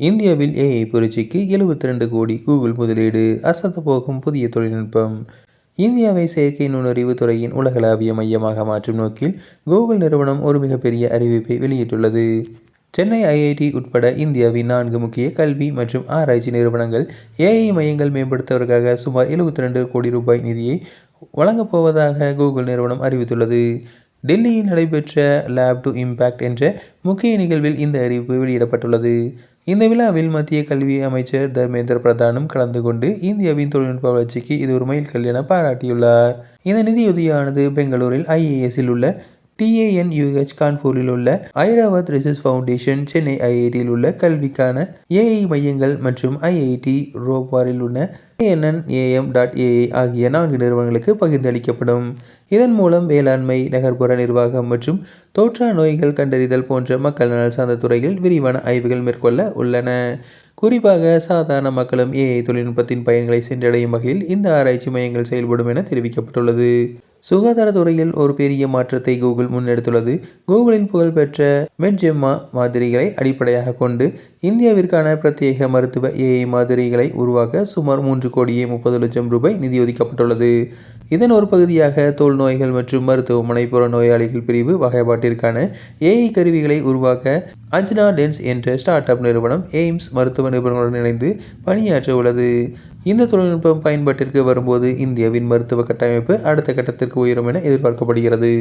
இந்தியாவில் ஏஐ புரட்சிக்கு எழுபத்தி ரெண்டு கோடி கூகுள் முதலீடு அசத்து போகும் புதிய தொழில்நுட்பம். இந்தியாவை செயற்கை நுண்ணறிவு துறையின் உலகளாவிய மையமாக மாற்றும் நோக்கில் கூகுள் நிறுவனம் ஒரு மிகப்பெரிய அறிவிப்பை வெளியிட்டுள்ளது. சென்னை ஐஐடி உட்பட இந்தியாவின் நான்கு முக்கிய கல்வி மற்றும் ஆராய்ச்சி நிறுவனங்கள் ஏஐ மையங்கள் மேம்படுத்துவதற்காக சுமார் எழுபத்தி ரெண்டு கோடி ரூபாய் நிதியை வழங்கப் போவதாக கூகுள் நிறுவனம் அறிவித்துள்ளது. டெல்லியில் நடைபெற்ற லேப் டு இம்பாக்ட் என்ற முக்கிய நிகழ்வில் இந்த அறிவிப்பு வெளியிடப்பட்டுள்ளது. இந்த விழாவில் மத்திய கல்வி அமைச்சர் தர்மேந்திர பிரதானும் கலந்து கொண்டு இந்தியாவின் தொழில்நுட்ப வளர்ச்சிக்கு இது ஒரு மைல்கல் என பாராட்டியுள்ளார். இந்த நிதியுதவியானது பெங்களூரில் ஐஏஎஸில் உள்ள டிஏஎன்யூஹெச் கான்பூரில் உள்ள ஐராவத் ரிசர்ச் ஃபவுண்டேஷன் சென்னை ஐஐடியில் உள்ள கல்விக்கான ஏஐ மையங்கள் மற்றும் ஐஐடி ரோபாரில் உள்ள ஏஎன்என்ஏஎம் டாட் ஏஐ ஆகிய நான்கு நிறுவனங்களுக்கு பகிர்ந்தளிக்கப்படும். இதன் மூலம் வேளாண்மை நகர்ப்புற நிர்வாகம் மற்றும் தோற்றா நோய்கள் கண்டறிதல் போன்ற மக்கள் நலன் சார்ந்த துறையில் விரிவான ஆய்வுகள் மேற்கொள்ள உள்ளன. குறிப்பாக சாதாரண மக்களும் ஏஐ தொழில்நுட்பத்தின் பயன்களை சென்றடையும் வகையில் இந்த ஆராய்ச்சி மையங்கள் செயல்படும் என தெரிவிக்கப்பட்டுள்ளது. சுகாதாரத்துறையில் ஒரு பெரிய மாற்றத்தை கூகுள் முன்னெடுத்துள்ளது. கூகுளின் புகழ்பெற்ற மெட்ஜெம்மா மாதிரிகளை அடிப்படையாக கொண்டு இந்தியாவிற்கான பிரத்யேக மருத்துவ ஏஐ மாதிரிகளை உருவாக்க சுமார் மூன்று கோடியே முப்பது லட்சம் ரூபாய் நிதி ஒதுக்கப்பட்டுள்ளது. இதன் ஒரு பகுதியாக தோல் நோய்கள் மற்றும் மருத்துவமனை புற நோயாளிகள் பிரிவு வகைப்பாட்டிற்கான ஏஐ கருவிகளை உருவாக்க அஜ்னா டென்ஸ் என்ற ஸ்டார்ட் அப் நிறுவனம் எய்ம்ஸ் மருத்துவ நிபுணர்களுடன் இணைந்து பணியாற்ற உள்ளது இந்த தொழில்நுட்பம் பயன்பாட்டிற்கு வரும்போது இந்தியாவின் மருத்துவ கட்டமைப்பு அடுத்த கட்டத்திற்கு உயரும் என எதிர்பார்க்கப்படுகிறது.